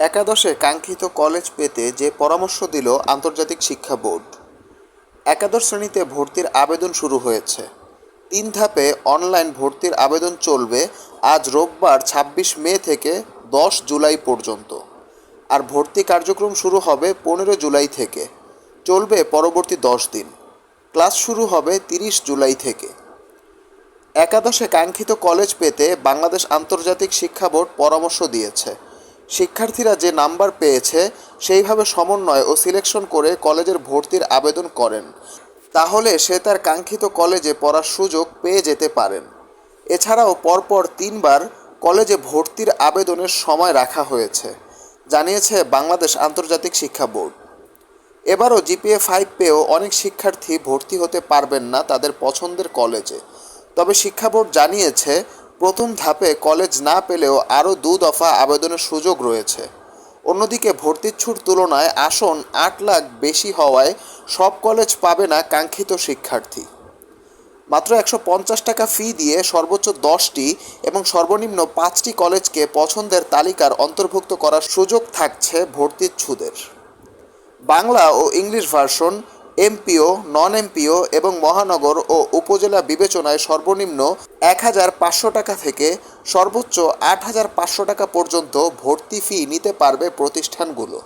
একাদশে কাঙ্ক্ষিত কলেজ পেতে যে পরামর্শ দিল আন্তর্জাতিক শিক্ষা বোর্ড। একাদশ শ্রেণীতে ভর্তির আবেদন শুরু হয়েছে। তিন ধাপে অনলাইন ভর্তির আবেদন চলবে আজ রোববার ছাব্বিশ মে থেকে দশ জুলাই পর্যন্ত। আর ভর্তি কার্যক্রম শুরু হবে পনেরো জুলাই থেকে। চলবে পরবর্তী দশ দিন। ক্লাস শুরু হবে তিরিশ জুলাই থেকে। একাদশে কাঙ্ক্ষিত কলেজ পেতে বাংলাদেশ আন্তর্জাতিক শিক্ষা বোর্ড পরামর্শ দিয়েছে। শিক্ষার্থীরা যে নাম্বার পেয়েছে, সেইভাবে সমন্বয় ও সিলেকশন করে কলেজের ভর্তির আবেদন করেন। তাহলে সে তার কাঙ্ক্ষিত কলেজে পড়ার সুযোগ পেয়ে যেতে পারেন। এছাড়াও পরপর তিনবার কলেজে ভর্তির আবেদনের সময় রাখা হয়েছে, জানিয়েছে বাংলাদেশ আন্তর্জাতিক শিক্ষা বোর্ড। এবারও জিপিএ ফাইভ পেয়েও অনেক শিক্ষার্থী ভর্তি হতে পারবেন না তাদের পছন্দের কলেজে। তবে শিক্ষা বোর্ড জানিয়েছে প্রথম ধাপে কলেজ না পেলেও আরও দু দফা আবেদনের সুযোগ রয়েছে। অন্যদিকে ভর্তির ছুট তুলনায় আসন আট লাখ বেশি হওয়ায় সব কলেজ পাবে না কাঙ্ক্ষিত শিক্ষার্থী। মাত্র একশো পঞ্চাশ টাকা ফি দিয়ে সর্বোচ্চ দশটি এবং সর্বনিম্ন পাঁচটি কলেজকে পছন্দের তালিকার অন্তর্ভুক্ত করার সুযোগ থাকছে ভর্তির ছুদের বাংলা ও English version MPO non MPO এবং মহানগর ও উপজেলা বিবেচনায় সর্বনিম্ন এক হাজার পাঁচশো টাকা থেকে সর্বোচ্চ আট হাজার পাঁচশো টাকা পর্যন্ত ভর্তি ফি নিতে পারবে প্রতিষ্ঠানগুলো।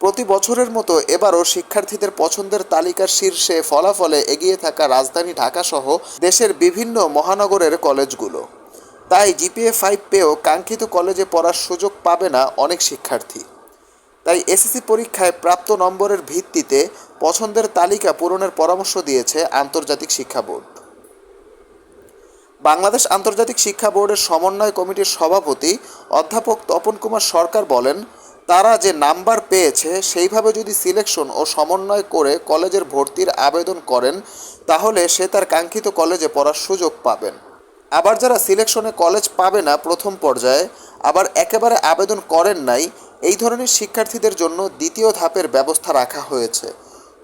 প্রতি বছরের মতো এবারও শিক্ষার্থীদের পছন্দের তালিকার শীর্ষে ফলাফলে এগিয়ে থাকা রাজধানী ঢাকাসহ দেশের বিভিন্ন মহানগরের কলেজগুলো। তাই জিপিএ ফাইভ পেয়েও কাঙ্ক্ষিত কলেজে পড়ার সুযোগ পাবে না অনেক শিক্ষার্থী। তাই এসএসসি পরীক্ষায় প্রাপ্ত নম্বরের ভিত্তিতে পছন্দের তালিকা পূরণের পরামর্শ দিয়েছে আন্তর্জাতিক শিক্ষা বোর্ড। বাংলাদেশ আন্তর্জাতিক শিক্ষা বোর্ডের সমন্বয় কমিটির সভাপতি অধ্যাপক তপন কুমার সরকার বলেন, তারা যে নাম্বার পেয়েছে সেইভাবে যদি সিলেকশন ও সমন্বয় করে কলেজের ভর্তির আবেদন করেন, তাহলে সে তার কাঙ্ক্ষিত কলেজে পড়ার সুযোগ পাবেন। আবার যারা সিলেকশনে কলেজ পাবে না প্রথম পর্যায়ে, আবার একেবারে আবেদন করেন নাই এই ধরনের শিক্ষার্থীদের জন্য দ্বিতীয় ধাপের ব্যবস্থা রাখা হয়েছে।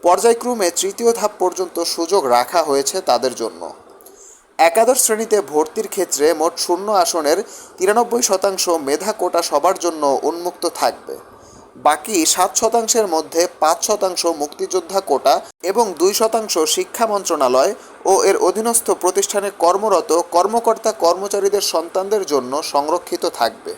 পর্যায়ক্রমে তৃতীয় ধাপ পর্যন্ত সুযোগ রাখা হয়েছে তাদের জন্য। একাদশ শ্রেণীতে ভর্তির ক্ষেত্রে মোট শূন্য আসনের তিরানব্বই শতাংশ মেধা কোটা সবার জন্য উন্মুক্ত থাকবে। বাকি সাত শতাংশের মধ্যে পাঁচ শতাংশ মুক্তিযোদ্ধা কোটা এবং দুই শতাংশ শিক্ষা মন্ত্রণালয় ও এর অধীনস্থ প্রতিষ্ঠানে কর্মরত কর্মকর্তা কর্মচারীদের সন্তানদের জন্য সংরক্ষিত থাকবে।